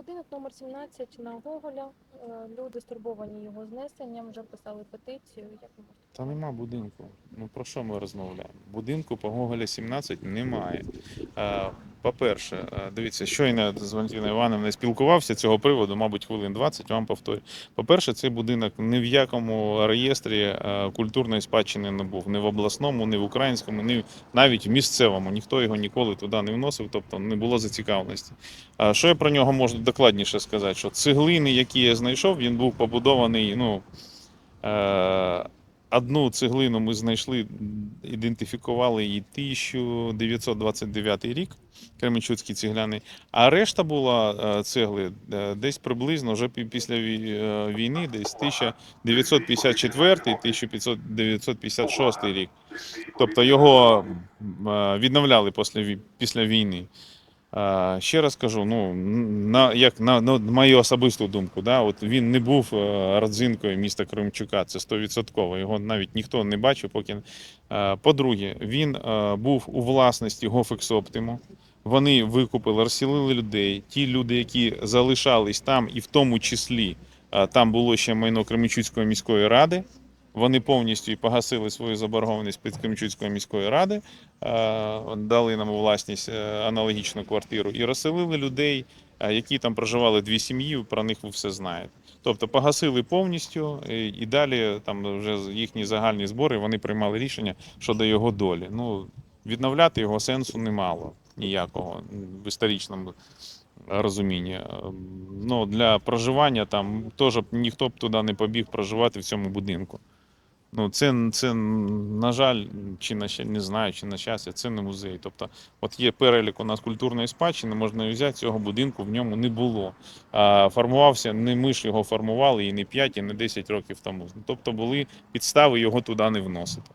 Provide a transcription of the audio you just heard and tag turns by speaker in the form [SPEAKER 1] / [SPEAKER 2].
[SPEAKER 1] Будинок номер 17 на Гоголя. Е, Люди стурбовані його знесенням, вже писали петицію. Як можна?
[SPEAKER 2] Та нема будинку. Ну про що ми розмовляємо? Будинку по Гоголя 17 немає. По-перше, е, дивіться, щойно з Валентиною Івановною спілкувався цього приводу, мабуть, хвилин 20, вам повторю. По-перше, цей будинок ні в якому реєстрі е, культурної спадщини не був. Ні в обласному, ні в українському, ні навіть в місцевому. Ніхто його ніколи туди не вносив, тобто не було зацікавленості. Що я про нього можу докладніше сказати? Що цеглини, які я знайшов, він був побудований. ну, Е, Одну цеглину ми знайшли, ідентифікували її 1929 рік, Кременчуцький цегляний, а решта була е, цегли е, десь приблизно вже пі- після е, війни, десь 1954-1956 рік. Тобто його відновляли після війни. Ще раз кажу, ну на як на, на мою особисту думку, да, от він не був е, родзинкою міста Кримчука, це 100%. Його навіть ніхто не бачив. Поки Е, по-друге, він е, був у власності Гофекс Оптиму. Вони викупили, розсілили людей. Ті люди, які залишались там, і в тому числі там було ще майно Кременчуцької міської ради. Вони повністю погасили свою заборгованість під Кременчуцької міської ради, е, дали нам у власність е, аналогічну квартиру і розселили людей, е, які там проживали дві сім'ї. Про них ви все знаєте. Тобто погасили повністю, і, далі там вже їхні загальні збори вони приймали рішення щодо його долі. Ну відновляти його сенсу немало ніякого в історичному розумінні. Ну для проживання там теж ніхто б туди не побіг проживати в цьому будинку. Ну, це, це, на жаль, чи на не знаю, чи на щастя, це не музей. Тобто, от є перелік у нас культурної спадщини, можна взяти, цього будинку в ньому не було. А, формувався, не ми ж його формували і не 5, і не 10 років тому. Тобто були підстави його туди не вносити.